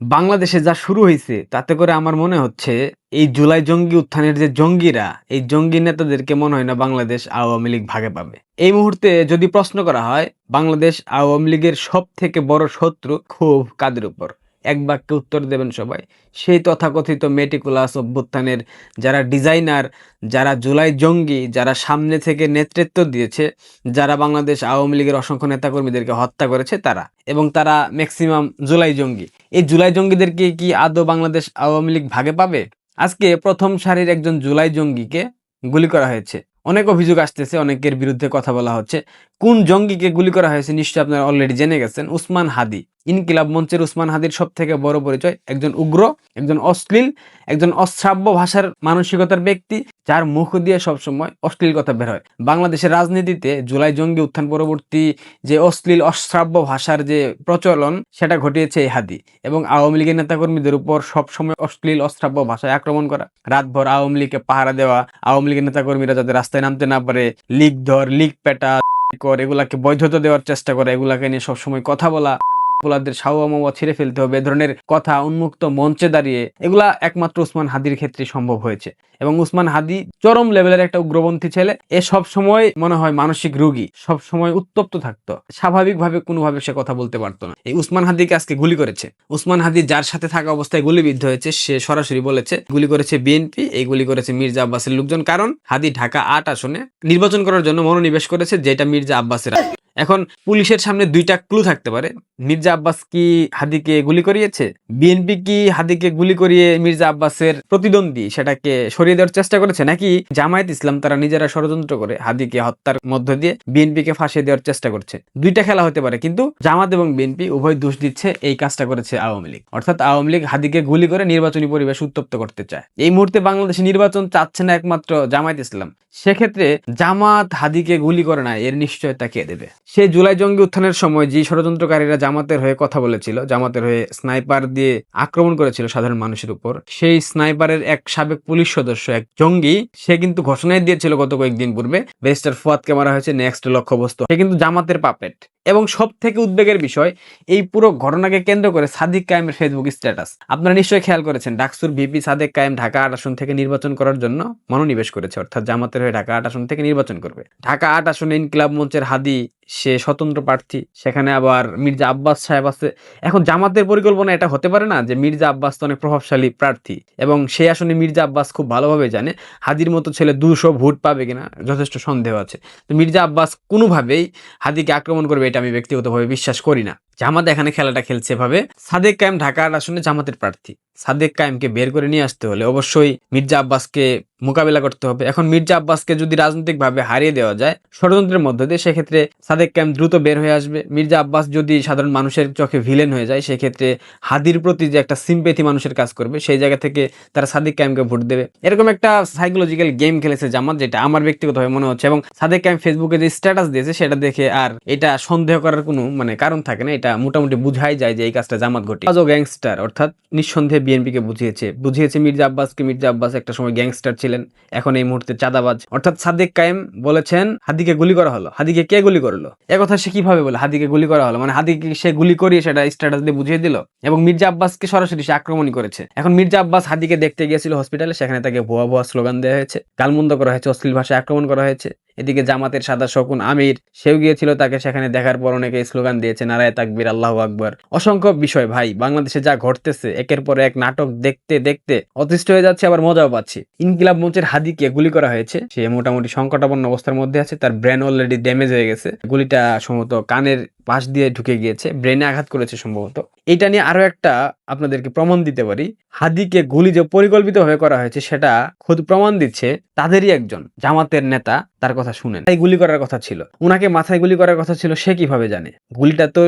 বাংলাদেশে যা শুরু হয়েছে, তাতে করে আমার মনে হচ্ছে এই জুলাই জঙ্গি উত্থানের যে জঙ্গিরা, এই জঙ্গি নেতাদেরকে মনে হয় না বাংলাদেশ আওয়ামী লীগ ভাগে পাবে। এই মুহূর্তে যদি প্রশ্ন করা হয়, বাংলাদেশ আওয়ামী লীগের সব থেকে বড় শত্রু খুব কাদের উপর? এক বাক্যে উত্তর দেবেন সবাই। সেই তথাকথিত মেটিকুলাস অভ্যুত্থানের যারা ডিজাইনার, যারা জুলাই জঙ্গি, যারা সামনে থেকে নেতৃত্ব দিয়েছে, যারা বাংলাদেশ আওয়ামী লীগের অসংখ্য নেতাকর্মীদেরকে হত্যা করেছে, তারা এবং তারা ম্যাক্সিমাম জুলাই জঙ্গি। এই জুলাই জঙ্গিদেরকে কি আদৌ বাংলাদেশ আওয়ামী লীগ ভাগে পাবে? আজকে প্রথম সারির একজন জুলাই জঙ্গিকে গুলি করা হয়েছে। অনেক অভিযোগ আসতেছে, অনেকের বিরুদ্ধে কথা বলা হচ্ছে। কোন জঙ্গিকে গুলি করা হয়েছে নিশ্চয়ই আপনারা অলরেডি জেনে গেছেন, উসমান হাদি। ইনকিলাব মঞ্চের উসমান হাদির সব থেকে বড় পরিচয়। একজন উগ্র, একজন অশ্লীল, একজন অশ্রাব্য ভাষার মানসিকতার ব্যক্তি, যার মুখ দিয়ে সবসময় অশ্লীল কথা বের হয়। বাংলাদেশের রাজনীতিতে জুলাই জঙ্গি উত্থান পরবর্তী যে অশ্লীল, অশ্রাব্য ভাষার যে প্রচলন, সেটা ঘটিয়েছে এই হাদি এবং আওয়ামী লীগের নেতাকর্মীদের উপর সবসময় অশ্লীল, অশ্রাব্য ভাষায় আক্রমণ করা। রাতভর আওয়ামী লীগকে পাহারা দেওয়া, আওয়ামী লীগের নেতাকর্মীরা যাতে রাস্তায় নামতে না পারে, লিগ ধর, লিগ পেটা কর, এগুলাকে বৈধতা দেওয়ার চেষ্টা করে, এগুলাকে নিয়ে সবসময় কথা বলা। পোলাদের সাওয়া মাওয়া ছিঁড়ে ফেলতে হবে ধরনের কথা উন্মুক্ত মঞ্চে দাঁড়িয়ে, এগুলা একমাত্র উসমান হাদির ক্ষেত্রে সম্ভব হয়েছে। এবং উসমান হাদি চরম লেভেলের একটা উগ্রপন্থী ছেলে, এ সব সময় মনে হয় মানসিক রোগী, সব সময় উত্তপ্ত থাকতো, স্বাভাবিকভাবে কোনোভাবে সে কথা বলতে পারতো না। এই উসমান হাদিকে আজকে গুলি করেছে। উসমান হাদি যার সাথে থাকা অবস্থায় গুলিবিদ্ধ হয়েছে, সে সরাসরি বলেছে, গুলি করেছে বিএনপি এই গুলি করেছে মির্জা আব্বাসের লোকজন। কারণ হাদি ঢাকা আট আসনে নির্বাচন করার জন্য মনোনিবেশ করেছে, যেটা মির্জা আব্বাসের। এখন পুলিশের সামনে দুইটা ক্লু থাকতে পারে। মির্জা আব্বাস কি হাদিকে গুলি করিয়েছে? বিএনপি কি হাদিকে গুলি করিয়ে মির্জা আব্বাসের প্রতিদ্বন্দ্বী সেটাকে সরিয়ে দেওয়ার চেষ্টা করেছে? নাকি জামায়াত ইসলাম তারা নিজেরা ষড়যন্ত্র করে হাদিকে হত্যার মধ্য দিয়ে বিএনপিকে ফাঁসিয়ে দেওয়ার চেষ্টা করছে? দুইটা খেলা হতে পারে, কিন্তু জামাত এবং বিএনপি উভয় দোষ দিচ্ছে এই কাজটা করেছে আওয়ামী লীগ। অর্থাৎ আওয়ামী লীগ হাদিকে গুলি করে নির্বাচনী পরিবেশ উত্তপ্ত করতে চায়। এই মুহূর্তে বাংলাদেশে নির্বাচন চাচ্ছে না একমাত্র জামায়াত ইসলাম। সেক্ষেত্রে জামাত হাদিকে গুলি করে না, এর নিশ্চয়তা কে দেবে? সে জুলাই জঙ্গি উত্থানের সময় যে ষড়যন্ত্রকারীরা জামাতের হয়ে কথা বলেছিল, জামাতের হয়ে স্নাইপার দিয়ে আক্রমণ করেছিল সাধারণ মানুষের উপর, সেই স্নাইপারের এক সাবেক পুলিশ সদস্য, এক জঙ্গি, সে কিন্তু ঘোষণায় দিয়েছিল গত কয়েকদিন পূর্বে বেস্টার ফুয়াদকে মারা হয়েছে নেক্সট লক্ষ্যবস্তু। সে কিন্তু জামাতের পাপেট। এবং সব থেকে উদ্বেগের বিষয়, এই পুরো ঘটনাকে কেন্দ্র করে সাদিক কায়েমের ফেসবুক স্ট্যাটাস আপনারা নিশ্চয়ই খেয়াল করেছেন, ডাকসুর ভিপি সাদেক কায়েম ঢাকা আট আসন থেকে নির্বাচন করার জন্য মনোনিবেশ করেছে, অর্থাৎ জামাতের হয়ে ঢাকা আট আসন থেকে নির্বাচন করবে। ঢাকা আট আসনে ইনকিলাব মঞ্চের হাদি, সে স্বতন্ত্র প্রার্থী, সেখানে আবার মির্জা আব্বাস সাহেব আছে। এখন জামাতের পরিকল্পনা এটা হতে পারে না যে মির্জা আব্বাস তো অনেক প্রভাবশালী প্রার্থী এবং সেই আসনে মির্জা আব্বাস খুব ভালোভাবে জানে, হাদির মতো ছেলে দুশো ভোট পাবে কিনা, যথেষ্ট সন্দেহ আছে। তো মির্জা আব্বাস কোনোভাবেই হাদিকে আক্রমণ করবে এটা আমি ব্যক্তিগতভাবে বিশ্বাস করি না। জামাত এখানে খেলাটা খেলছে এভাবে। সাদেক কায়েম ঢাকার আসনে জামাতের প্রার্থী। সাদেক কায়েমকে বের করে নিয়ে আসতে হলে অবশ্যই মির্জা আব্বাসকে মোকাবিলা করতে হবে। এখন মির্জা আব্বাসকে যদি রাজনৈতিকভাবে হারিয়ে দেওয়া যায়, ষড়যন্ত্রের মধ্য দিয়ে সেক্ষেত্রে সাদেক কায়েম দ্রুত বের হয়ে আসবে। মির্জা আব্বাস যদি সাধারণ মানুষের চোখে ভিলেন হয়ে যায়, সেক্ষেত্রে হাদির প্রতি যে একটা সিম্পেথি মানুষের কাজ করবে, সেই জায়গা থেকে তারা সাদিক কায়েমকে ভোট দেবে। এরকম একটা সাইকোলজিক্যাল গেম খেলেছে জামাত, যেটা আমার ব্যক্তিগতভাবে মনে হচ্ছে এবং সাদেক কায়েম ফেসবুকে যে স্ট্যাটাস দিয়েছে, সেটা দেখে আর এটা সন্দেহ করার কোনো মানে কারণ থাকে না। এটা মোটামুটি বুঝাই যায় যে এই কাজটা জামাত ঘটে গ্যাংস্টার অর্থাৎ নিঃসন্দেহে বিএনপিকে বুঝিয়েছে। বুঝিয়েছে মির্জা আব্বাসকে। মির্জা আব্বাস একটা সময় গ্যাংস্টার ছিলেন, এখন এই মুহূর্তে চাঁদাবাজ। অর্থাৎ সাদেক কায়েম বলেছেন, হাদিকে গুলি করা হলো। হাদিকে কে গুলি করল? একথা সে কীভাবে বলে? হাদিকে গুলি করা হলো? মানে হাদিকে সে গুলি করিয়ে সেটা স্ট্যাটাস দিয়ে বুঝিয়ে দিল? এবং মির্জা আব্বাসকে সরাসরি সে আক্রমণই করেছে। এখন মির্জা আব্বাস হাদিকে দেখতে গিয়েছিল হসপিটালে সেখানে তাকে ভুয়া ভুয়া স্লোগান দেওয়া হয়েছে। গালমন্দ করা হয়েছে, অশ্লীল ভাষায় আক্রমণ করা হয়েছে। এদিকে জামাতের সাদা শকুন আমির, সেও গিয়েছিল তাকে সেখানে দেখার পর অনেকে স্লোগান দিয়েছে, নারায় তাকবির, আল্লাহ আকবর। অসংখ্য বিষয় ভাই, বাংলাদেশে যা ঘটতেছে, একের পর এক নাটক দেখতে দেখতে অতিষ্ঠ হয়ে যাচ্ছে, আবার মজাও পাচ্ছি। ইনকিলাব মঞ্চের হাদিকে গুলি করা হয়েছে, সে মোটামুটি সংকটাপন্ন অবস্থার মধ্যে আছে, তার ব্রেন অলরেডি ড্যামেজ হয়ে গেছে। গুলিটা সম্ভবত কানের পাশ দিয়ে ঢুকে গিয়েছে ব্রেনে আঘাত করেছে সম্ভবত। এটা নিয়ে আরও একটা আপনাদেরকে প্রমাণ দিতে পারি। হাদিকে গুলি যে পরিকল্পিতভাবে করা হয়েছে, সেটা খুদ প্রমাণ দিচ্ছে তাদেরই একজন, জামাতের নেতা, তার কথা শুনেন। তাই গুলি করার কথা ছিল। উনাকে মাথায় গুলি করার কথা ছিল, সে কীভাবে জানে? গুলিটা তো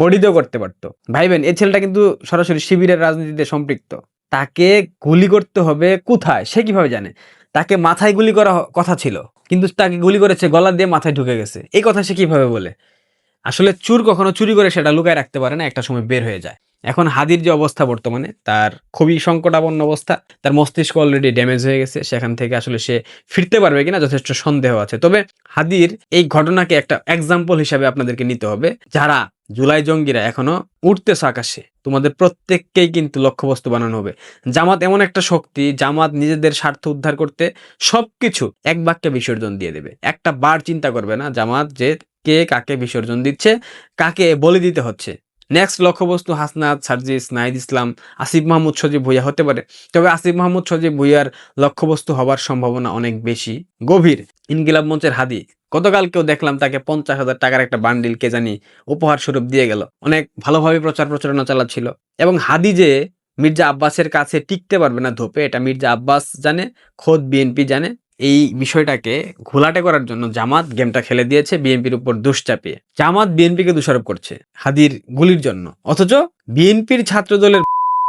বডিতেও করতে পারতো। ভাইবেন এই ছেলেটা কিন্তু সরাসরি শিবিরের রাজনীতিতে সম্পৃক্ত। তাকে গুলি করতে হবে কোথায়? সে কীভাবে জানে? তাকে মাথায় গুলি করা কথা ছিল, কিন্তু তাকে গুলি করেছে গলা দিয়ে মাথায় ঢুকে গেছে। এই কথা সে কীভাবে বলে? আসলে চুর কখনো চুরি করে সেটা লুকায় রাখতে পারে না, একটা সময় বের হয়ে যায়। এখন হাদির যে অবস্থা বর্তমানে, তার খুবই সংকটাপন্ন অবস্থা। তার মস্তিষ্ক অলরেডি ড্যামেজ হয়ে গেছে, সেখান থেকে আসলে সে ফিরতে পারবে কিনা যথেষ্ট সন্দেহ আছে। তবে হাদির এই ঘটনাকে একটা এক্সাম্পল হিসাবে আপনাদেরকে নিতে হবে। যারা জুলাই জঙ্গিরা এখনও উঠতেছে আকাশে, তোমাদের প্রত্যেককেই কিন্তু লক্ষ্যবস্তু বানানো হবে। জামাত এমন একটা শক্তি, জামাত নিজেদের স্বার্থ উদ্ধার করতে সবকিছু এক বাক্যে বিসর্জন দিয়ে দেবে। একটা বার চিন্তা করবে না জামাত যে কে কাকে বিসর্জন দিচ্ছে, কাকে বলে দিতে হচ্ছে। নেক্সট লক্ষ্যবস্তু হাসনাত, সার্জিস নাহিদ ইসলাম, আসিফ মাহমুদ সজীব ভুইয়া হতে পারে। তবে আসিফ মাহমুদ সজীব ভুইয়ার লক্ষ্যবস্তু হবার সম্ভাবনা অনেক বেশি গভীর। ইনকিলাব মঞ্চের হাদি। গতকালকেও দেখলাম তাকে পঞ্চাশ হাজার টাকার একটা বান্ডিল কে জানি উপহার স্বরূপ দিয়ে গেল। অনেক ভালোভাবে প্রচার প্রচারণা চালাচ্ছিল। এবং হাদি যে মির্জা আব্বাসের কাছে টিকতে পারবে না ধোপে, এটা মির্জা আব্বাস জানে, খোদ বিএনপি জানে। এই বিষয়টাকে ঘোলাটে করার জন্য জামাত গেমটা খেলে দিয়েছে, বিএনপির উপর দোষ চাপিয়ে। জামাত বিএনপিকে দোষারোপ করছে, হাদির গুলির জন্য। অথচ বিএনপির ছাত্রদলের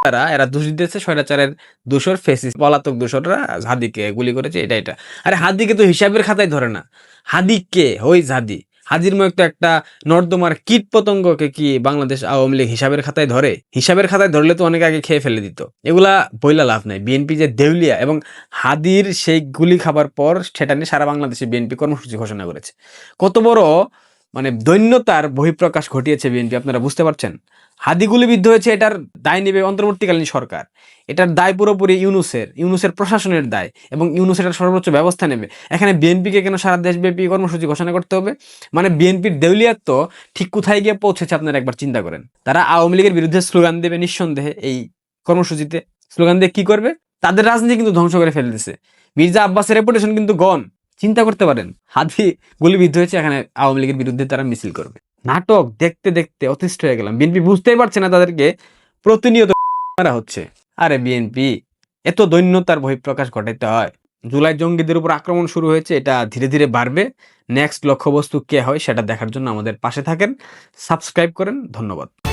তারা এরা দোষ দিতেছে, স্বৈরাচারের দোষর, ফেসিস, পলাতক দোষররা হাদিকে গুলি করেছে, এটা এটা। আরে হাদিকে তো হিসাবের খাতায় ধরে না। হাদি কে হই হাদি। হাজির মতো একটা নর্দমার কীট পতঙ্গকে কি বাংলাদেশ আওয়ামী লীগ হিসাবের খাতায় ধরে? হিসাবের খাতায় ধরলে তো অনেকে আগে খেয়ে ফেলে দিত। এগুলা বইলা লাভ নাই। বিএনপি যে দেউলিয়া এবং হাদির সেই গুলি খাবার পর সেটা নিয়ে সারা বাংলাদেশে বিএনপি কর্মসূচি ঘোষণা করেছে। কত বড় মানে দৈন্যতার বহিঃপ্রকাশ ঘটিয়েছে বিএনপি, আপনারা বুঝতে পারছেন? হাদি গুলিবিদ্ধ হয়েছে, এটার দায় নেবে অন্তর্বর্তীকালীন সরকার। এটার দায় পুরোপুরি ইউনুসের ইউনুসের প্রশাসনের দায় এবং ইউনুস এটার সর্বোচ্চ ব্যবস্থা নেবে। এখানে বিএনপিকে কেন সারা দেশব্যাপী কর্মসূচি ঘোষণা করতে হবে? মানে বিএনপির দেউলিয়াত্ব ঠিক কোথায় গিয়ে পৌঁছেছে, আপনারা একবার চিন্তা করেন। তারা আওয়ামী লীগের বিরুদ্ধে স্লোগান দেবে নিঃসন্দেহে এই কর্মসূচিতে। স্লোগান দিয়ে কী করবে? তাদের রাজনীতি কিন্তু ধ্বংস করে ফেলতেছে। মির্জা আব্বাসের রেপুটেশন কিন্তু গন চিন্তা করতে পারেন। হাদি গুলিবিদ্ধ হয়েছে, এখানে আওয়ামী লীগের বিরুদ্ধে তারা মিছিল করবে। নাটক দেখতে দেখতে অতিষ্ঠ হয়ে গেলাম। বিএনপি বুঝতেই পারছে না তাদেরকে প্রতিনিয়ত মারা হচ্ছে। আরে বিএনপি, এত দৈন্যতার বহিঃপ্রকাশ ঘটাইতে হয়। জুলাই জঙ্গিদের উপর আক্রমণ শুরু হয়েছে, এটা ধীরে ধীরে বাড়বে। নেক্সট লক্ষ্যবস্তু কে হয় সেটা দেখার জন্য আমাদের পাশে থাকেন। সাবস্ক্রাইব করেন। ধন্যবাদ।